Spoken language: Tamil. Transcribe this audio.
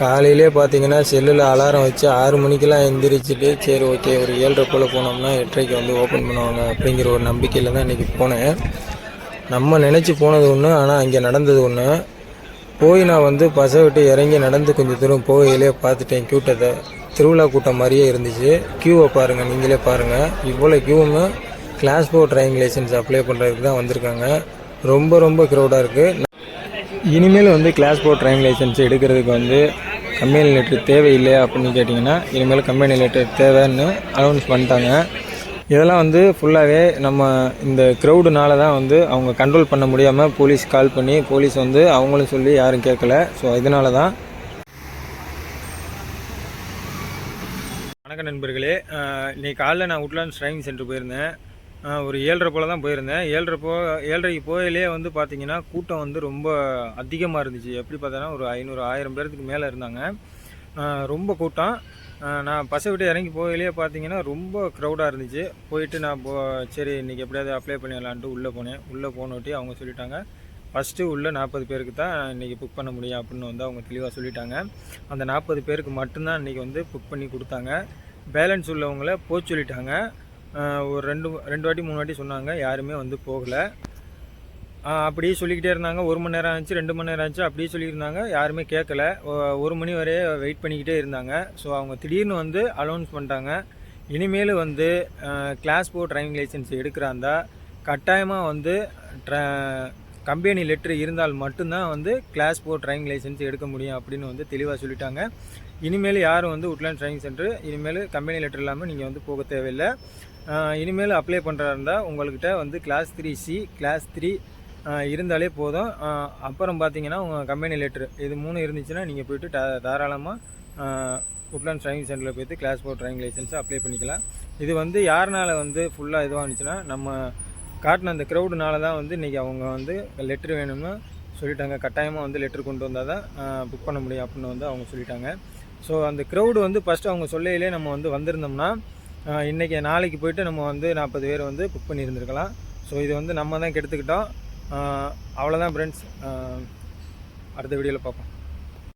காலையிலே பார்த்தீங்கன்னா செல்லில் அலாரம் வச்சு ஆறு மணிக்கெல்லாம் எந்திரிச்சிட்டு சரி ஓகே ஒரு ஏழரை போல் போனோம்னா எட்டரைக்கு வந்து ஓப்பன் பண்ணுவாங்க அப்படிங்கிற ஒரு நம்பிக்கையில் தான் இன்றைக்கி போனேன். நம்ம நினச்சி போனது ஒன்று ஆனால் அங்கே நடந்தது ஒன்று போய் நான் வந்து பசை விட்டு இறங்கி நடந்து கொஞ்சம் தூரம் போகையிலே பார்த்துட்டேன் கூட்டத்தை திருவிழா கூட்டம் மாதிரியே இருந்துச்சு. க்யூவை பாருங்கள் நீங்களே பாருங்கள் இவ்வளோ க்யூவுமே class four driving licence apply பண்ணுறதுக்கு தான் வந்திருக்காங்க. ரொம்ப ரொம்ப க்ரௌடாக இருக்குது இனிமேல் வந்து கிளாஸ் ஃபோர் டிரைவிங் லைசன்ஸ் எடுக்கிறதுக்கு வந்து கம்பெனி லெட்டர் தேவையில்லை அப்படின்னு கேட்டிங்கன்னா இனிமேல் கம்பெனி லெட்டர் தேவைன்னு அனௌன்ஸ் பண்ணிட்டாங்க. இதெல்லாம் வந்து ஃபுல்லாகவே நம்ம இந்த க்ரௌடுனால தான் வந்து அவங்க கண்ட்ரோல் பண்ண முடியாமல் போலீஸ் கால் பண்ணி போலீஸ் வந்து அவங்களும் சொல்லி யாரும் கேட்கல. ஸோ இதனால தான். வணக்கம் நண்பர்களே. இன்றைக்கி இன்னைக்கு காலைல நான் உட்லாண்ட்ஸ் டிரைவிங் சென்டர் போயிருந்தேன். ஒரு ஏழரை போல் தான் போயிருந்தேன். ஏழரை போ ஏழரைக்கு போயிலே வந்து பார்த்தீங்கன்னா கூட்டம் வந்து ரொம்ப அதிகமாக இருந்துச்சு. எப்படி பார்த்தோன்னா ஒரு ஐநூறு ஆயிரம் பேர்த்துக்கு மேலே இருந்தாங்க. ரொம்ப கூட்டம். நான் பசை விட்டு இறங்கி போயிலே பார்த்தீங்கன்னா ரொம்ப க்ரௌடாக இருந்துச்சு. போயிட்டு நான் போ சரி இன்றைக்கி எப்படியாவது அப்ளை பண்ணிடலான்ட்டு உள்ளே போனேன். உள்ளே போனோட்டி அவங்க சொல்லிட்டாங்க ஃபஸ்ட்டு உள்ள நாற்பது பேருக்கு தான் இன்றைக்கி புக் பண்ண முடியும் அப்படின்னு வந்து அவங்க தெளிவாக சொல்லிட்டாங்க. அந்த நாற்பது பேருக்கு மட்டும்தான் இன்றைக்கி வந்து புக் பண்ணி கொடுத்தாங்க. பேலன்ஸ் உள்ளவங்கள போக சொல்லிட்டாங்க. ஒரு ரெண்டு ரெண்டு வாட்டி மூணு வாட்டி சொன்னாங்க. யாருமே வந்து போகலை. அப்படியே சொல்லிக்கிட்டே இருந்தாங்க. ஒரு மணி நேரம் ஆச்சு ரெண்டு மணி நேரம் ஆச்சு அப்படியே சொல்லியிருந்தாங்க. யாருமே கேட்கல ஒரு மணி வரையே வெயிட் பண்ணிக்கிட்டே இருந்தாங்க. ஸோ அவங்க திடீர்னு வந்து அலௌன்ஸ் பண்ணிட்டாங்க. இனிமேல் வந்து கிளாஸ் ஃபோர் டிரைவிங் லைசன்ஸ் எடுக்கிறாந்தா கட்டாயமாக வந்து கம்பெனி லெட்ரு இருந்தால் மட்டும்தான் வந்து கிளாஸ் ஃபோர் டிரைவிங் லைசன்ஸ் எடுக்க முடியும் அப்படின்னு வந்து தெளிவாக சொல்லிட்டாங்க. இனிமேல் யாரும் வந்து உட்லாண்ட் ட்ரைவிங் சென்டர் இனிமேல் கம்பெனி லெட்டர் இல்லாமல் நீங்கள் வந்து போக தேவையில்லை. இனிமேல் அப்ளை பண்ணுறதா இருந்தால் உங்கள்கிட்ட வந்து class three C class three இருந்தாலே போதும். அப்புறம் பார்த்தீங்கன்னா உங்கள் கம்பெனி லெட்ரு இது மூணு இருந்துச்சுன்னா நீங்கள் போய்ட்டு தாராளமாக உட்லாண்ட் ட்ரைவிங் சென்டரில் போயிட்டு கிளாஸ் ஃபோர் ட்ரைவிங் லைசன்ஸை அப்ளை பண்ணிக்கலாம். இது வந்து யாருனால வந்து ஃபுல்லாக இதுவாக இருந்துச்சுன்னா நம்ம காட்டின அந்த க்ரௌடுனால தான் வந்து இன்றைக்கி அவங்க வந்து லெட்ரு வேணும்னு சொல்லிட்டாங்க. கட்டாயமாக வந்து லெட்ரு கொண்டு வந்தால் தான் புக் பண்ண முடியும் அப்படின்னு வந்து அவங்க சொல்லிட்டாங்க. ஸோ அந்த க்ரௌடு வந்து ஃபஸ்ட்டு அவங்க சொல்லையிலே நம்ம வந்து வந்திருந்தோம்னா இன்றைக்கி இன்னைக்கு நாளைக்கு போயிட்டு நம்ம வந்து நாற்பது பேர் வந்து புக் பண்ணியிருந்துருக்கலாம். ஸோ இது வந்து நம்ம தான் கெடுத்துக்கிட்டோம். அவ்வளோதான் ஃப்ரெண்ட்ஸ் அடுத்த வீடியோவில் பார்ப்போம்.